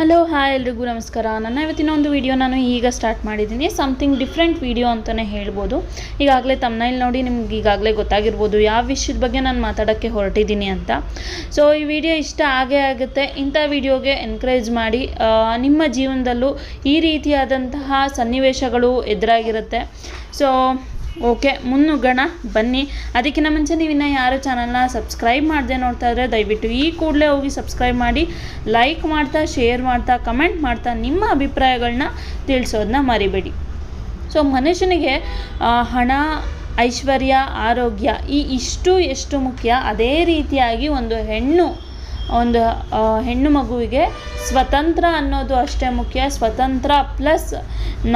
Hello hi ಎಲ್ರಿಗೂ ನಮಸ್ಕಾರ. ನನ್ನ ಇವತ್ತಿನ ಒಂದು ವಿಡಿಯೋ ನಾನು ಈಗ ಸ್ಟಾರ್ಟ್ ಮಾಡಿದ್ದೀನಿ. ಸಮಥಿಂಗ್ ಡಿಫ್ರೆಂಟ್ ವಿಡಿಯೋ ಅಂತಲೇ ಹೇಳ್ಬೋದು. ಈಗಾಗಲೇ ತಮ್ಮನೈಲ್ ನೋಡಿ ನಿಮ್ಗೆ ಈಗಾಗಲೇ ಗೊತ್ತಾಗಿರ್ಬೋದು. ಯಾವ ವಿಷಯದ ಬಗ್ಗೆ ನಾನು ಮಾತಾಡೋಕ್ಕೆ ಹೊರಟಿದ್ದೀನಿ ಅಂತ. ಸೊ ಈ ವಿಡಿಯೋ ಇಷ್ಟ ಆಗೇ ಆಗುತ್ತೆ. ಇಂಥ ವಿಡಿಯೋಗೆ ಎನ್ಕರೇಜ್ ಮಾಡಿ. ನಿಮ್ಮ ಜೀವನದಲ್ಲೂ ಈ ರೀತಿಯಾದಂತಹ ಸನ್ನಿವೇಶಗಳು ಎದುರಾಗಿರುತ್ತೆ. ಸೊ ಓಕೆ, ಮುನ್ನುಗ್ಗೋಣ, ಬನ್ನಿ. ಅದಕ್ಕಿಂತ ಮುಂಚೆ ನೀವು ಇನ್ನೂ ಯಾರು ಚಾನಲ್ನ ಸಬ್ಸ್ಕ್ರೈಬ್ ಮಾಡದೆ ನೋಡ್ತಾ ಇದ್ರೆ ದಯವಿಟ್ಟು ಈ ಕೂಡಲೇ ಹೋಗಿ ಸಬ್ಸ್ಕ್ರೈಬ್ ಮಾಡಿ ಲೈಕ್ ಮಾಡ್ತಾ ಶೇರ್ ಮಾಡ್ತಾ ಕಮೆಂಟ್ ಮಾಡ್ತಾ ನಿಮ್ಮ ಅಭಿಪ್ರಾಯಗಳನ್ನ ತಿಳಿಸೋದನ್ನ ಮರಿಬೇಡಿ. ಸೊ ಮನುಷ್ಯನಿಗೆ ಹಣ, ಐಶ್ವರ್ಯ, ಆರೋಗ್ಯ ಈ ಇಷ್ಟು ಎಷ್ಟು ಮುಖ್ಯ? ಅದೇ ರೀತಿಯಾಗಿ ಒಂದು ಹೆಣ್ಣು ಒಂದು ಹೆಣ್ಣು ಮಗುವಿಗೆ ಸ್ವತಂತ್ರ ಅನ್ನೋದು ಅಷ್ಟೇ ಮುಖ್ಯ. ಸ್ವತಂತ್ರ ಪ್ಲಸ್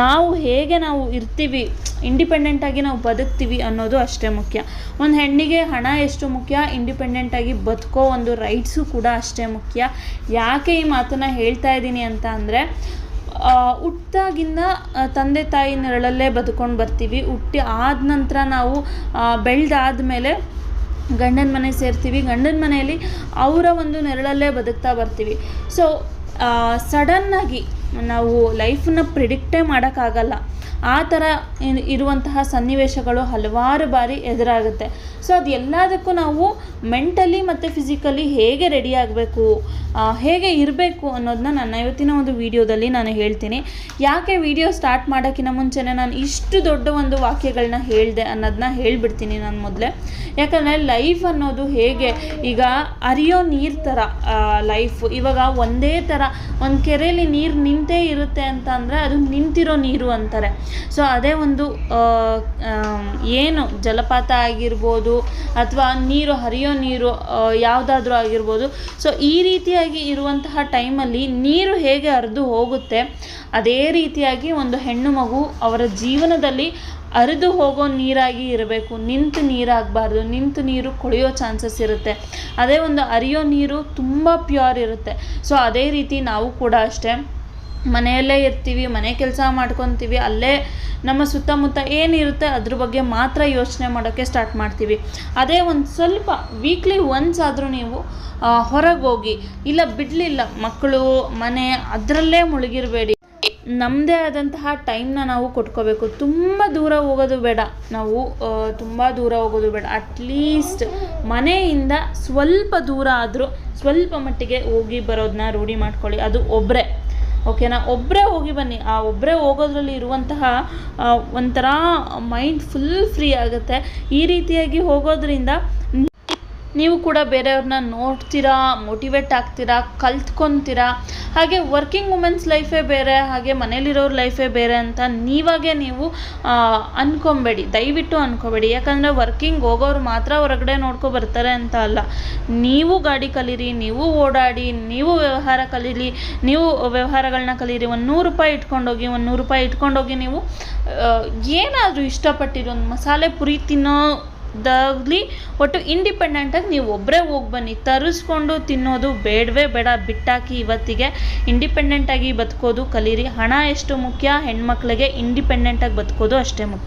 ನಾವು ಹೇಗೆ ನಾವು ಇರ್ತೀವಿ ಇಂಡಿಪೆಂಡೆಂಟಾಗಿ ನಾವು ಬದುಕ್ತೀವಿ ಅನ್ನೋದು ಅಷ್ಟೇ ಮುಖ್ಯ. ಒಂದು ಹೆಣ್ಣಿಗೆ ಹಣ ಎಷ್ಟು ಮುಖ್ಯ ಇಂಡಿಪೆಂಡೆಂಟಾಗಿ ಬದುಕೋ ಒಂದು ರೈಟ್ಸು ಕೂಡ ಅಷ್ಟೇ ಮುಖ್ಯ. ಯಾಕೆ ಈ ಮಾತನ್ನು ಹೇಳ್ತಾ ಇದ್ದೀನಿ ಅಂತ ಅಂದರೆ ಹುಟ್ಟಾಗಿಂದ ತಂದೆ ತಾಯಿ ನೆರಳಲ್ಲೇ ಬದುಕೊಂಡು ಬರ್ತೀವಿ. ಹುಟ್ಟಿ ಆದ ನಂತರ ನಾವು ಬೆಳೆದಾದ್ಮೇಲೆ ಗಂಡನ ಮನೆ ಸೇರ್ತೀವಿ. ಗಂಡನ ಮನೆಯಲ್ಲಿ ಅವರ ಒಂದು ನೆರಳಲ್ಲೇ ಬದುಕ್ತಾ ಬರ್ತೀವಿ. ಸೊ ಸಡನ್ನಾಗಿ ನಾವು ಲೈಫನ್ನ ಪ್ರಿಡಿಕ್ಟೇ ಮಾಡೋಕ್ಕಾಗಲ್ಲ. ಆ ಥರ ಇರುವಂತಹ ಸನ್ನಿವೇಶಗಳು ಹಲವಾರು ಬಾರಿ ಎದುರಾಗುತ್ತೆ. ಸೊ ಅದು ಎಲ್ಲದಕ್ಕೂ ನಾವು ಮೆಂಟಲಿ ಮತ್ತು ಫಿಸಿಕಲಿ ಹೇಗೆ ರೆಡಿ ಆಗಬೇಕು? ಹೇಗೆ ಇರಬೇಕು ಅನ್ನೋದನ್ನ ನಾನು ಇವತ್ತಿನ ಒಂದು ವಿಡಿಯೋದಲ್ಲಿ ನಾನು ಹೇಳ್ತೀನಿ. ಯಾಕೆ ವಿಡಿಯೋ ಸ್ಟಾರ್ಟ್ ಮಾಡೋಕ್ಕಿಂತ ಮುಂಚೆನೇ ನಾನು ಇಷ್ಟು ದೊಡ್ಡ ಒಂದು ವಾಕ್ಯಗಳನ್ನ ಹೇಳಿದೆ ಅನ್ನೋದನ್ನ ಹೇಳಿಬಿಡ್ತೀನಿ ನಾನು ಮೊದಲೇ. ಯಾಕಂದರೆ ಲೈಫ್ ಅನ್ನೋದು ಹೇಗೆ? ಈಗ ಹರಿಯೋ ನೀರು ಥರ ಲೈಫ್ ಇವಾಗ ಒಂದೇ ಥರ ಒಂದು ಕೆರೆಯಲ್ಲಿ ನೀರು ನಿಂತೇ ಇರುತ್ತೆ ಅಂತ ಅಂದರೆ ಅದು ನಿಂತಿರೋ ನೀರು ಅಂತಾರೆ. ಸೊ ಅದೇ ಒಂದು ಏನು ಜಲಪಾತ ಆಗಿರ್ಬೋದು, ಅಥವಾ ನೀರು ಹರಿಯೋ ನೀರು ಯಾವುದಾದ್ರೂ ಆಗಿರ್ಬೋದು. ಸೊ ಈ ರೀತಿಯಾಗಿ ಇರುವಂತಹ ಟೈಮಲ್ಲಿ ನೀರು ಹೇಗೆ ಹರಿದು ಹೋಗುತ್ತೆ, ಅದೇ ರೀತಿಯಾಗಿ ಒಂದು ಹೆಣ್ಣು ಮಗು ಅವರ ಜೀವನದಲ್ಲಿ ಹರಿದು ಹೋಗೋ ನೀರಾಗಿ ಇರಬೇಕು. ನಿಂತು ನೀರಾಗಬಾರ್ದು, ನಿಂತು ನೀರು ಕೊಳೆಯೋ ಚಾನ್ಸಸ್ ಇರುತ್ತೆ. ಅದೇ ಒಂದು ಅರಿಯೋ ನೀರು ತುಂಬ ಪ್ಯೂರ್ ಇರುತ್ತೆ. ಸೊ ಅದೇ ರೀತಿ ನಾವು ಕೂಡ ಅಷ್ಟೇ ಮನೆಯಲ್ಲೇ ಇರ್ತೀವಿ, ಮನೆ ಕೆಲಸ ಮಾಡ್ಕೊತೀವಿ, ಅಲ್ಲೇ ನಮ್ಮ ಸುತ್ತಮುತ್ತ ಏನಿರುತ್ತೆ ಅದ್ರ ಬಗ್ಗೆ ಮಾತ್ರ ಯೋಚನೆ ಮಾಡೋಕ್ಕೆ ಸ್ಟಾರ್ಟ್ ಮಾಡ್ತೀವಿ. ಅದೇ ಒಂದು ಸ್ವಲ್ಪ ವೀಕ್ಲಿ ಒನ್ಸ್ ಆದರೂ ನೀವು ಹೊರಗೆ ಹೋಗಿ ಇಲ್ಲ ಬಿಡಲಿಲ್ಲ, ಮಕ್ಕಳು, ಮನೆ ಅದರಲ್ಲೇ ಮುಳುಗಿರಬೇಡಿ. ನಮ್ಮದೇ ಆದಂತಹ ಟೈಮ್ನ ನಾವು ಕೊಟ್ಕೋಬೇಕು. ತುಂಬ ದೂರ ಹೋಗೋದು ಬೇಡ. ನಾವು ತುಂಬ ದೂರ ಹೋಗೋದು ಬೇಡ. ಅಟ್ಲೀಸ್ಟ್ ಮನೆಯಿಂದ ಸ್ವಲ್ಪ ದೂರ ಆದರೂ ಸ್ವಲ್ಪ ಮಟ್ಟಿಗೆ ಹೋಗಿ ಬರೋದನ್ನ ರೂಢಿ ಮಾಡ್ಕೊಳ್ಳಿ. ಅದು ಒಬ್ಬರೇ ಓಕೆನಾ ಒಬ್ಬರೇ ಹೋಗಿ ಬನ್ನಿ. ಆ ಒಬ್ಬರೇ ಹೋಗೋದ್ರಲ್ಲಿ ಇರುವಂತಹ ಒಂಥರ ಮೈಂಡ್ ಫುಲ್ ಫ್ರೀ ಆಗುತ್ತೆ. ಈ ರೀತಿಯಾಗಿ ಹೋಗೋದ್ರಿಂದ ನೀವು ಕೂಡ ಬೇರೆಯವ್ರನ್ನ ನೋಡ್ತೀರಾ ಮೋಟಿವೇಟ್ ಆಗ್ತೀರಾ, ಕಲ್ತ್ಕೊತೀರಾ ಹಾಗೆ ವರ್ಕಿಂಗ್ ವುಮೆನ್ಸ್ ಲೈಫೇ ಬೇರೆ, ಹಾಗೆ ಮನೇಲಿರೋರ ಲೈಫೇ ಬೇರೆ ಅಂತ ನೀವಾಗೆ ನೀವು ಅಂದ್ಕೊಬೇಡಿ ದಯವಿಟ್ಟು ಅನ್ಕೋಬೇಡಿ. ಯಾಕಂದರೆ ವರ್ಕಿಂಗ್ ಹೋಗೋರು ಮಾತ್ರ ಹೊರಗಡೆ ನೋಡ್ಕೊ ಬರ್ತಾರೆ ಅಂತ ಅಲ್ಲ. ನೀವು ಗಾಡಿ ಕಲೀರಿ, ನೀವು ಓಡಾಡಿ, ನೀವು ವ್ಯವಹಾರ ಕಲೀರಿ, ನೀವು ವ್ಯವಹಾರಗಳನ್ನ ಕಲೀರಿ. ಒಂದು ನೂರು ರೂಪಾಯಿ ಇಟ್ಕೊಂಡೋಗಿ, ಒಂದು ನೂರು ರೂಪಾಯಿ ಇಟ್ಕೊಂಡೋಗಿ ನೀವು ಏನಾದರೂ ಇಷ್ಟಪಟ್ಟಿರೋ ಒಂದು ಮಸಾಲೆ ಪುರಿ ತಿನ್ನೋ ದಾಗಲಿ ಒಟ್ಟು ಇಂಡಿಪೆಂಡೆಂಟಾಗಿ ನೀವು ಒಬ್ಬರೇ ಹೋಗಿ ಬನ್ನಿ. ತರಿಸ್ಕೊಂಡು ತಿನ್ನೋದು ಬೇಡವೇ ಬೇಡ. ಬಿಟ್ಟಾಕಿ ಇವತ್ತಿಗೆ ಇಂಡಿಪೆಂಡೆಂಟಾಗಿ ಬದುಕೋದು ಕಲೀರಿ. ಹಣ ಎಷ್ಟು ಮುಖ್ಯ? ಹೆಣ್ಮಕ್ಳಿಗೆ ಇಂಡಿಪೆಂಡೆಂಟಾಗಿ ಬದುಕೋದು ಅಷ್ಟೇ ಮುಖ್ಯ.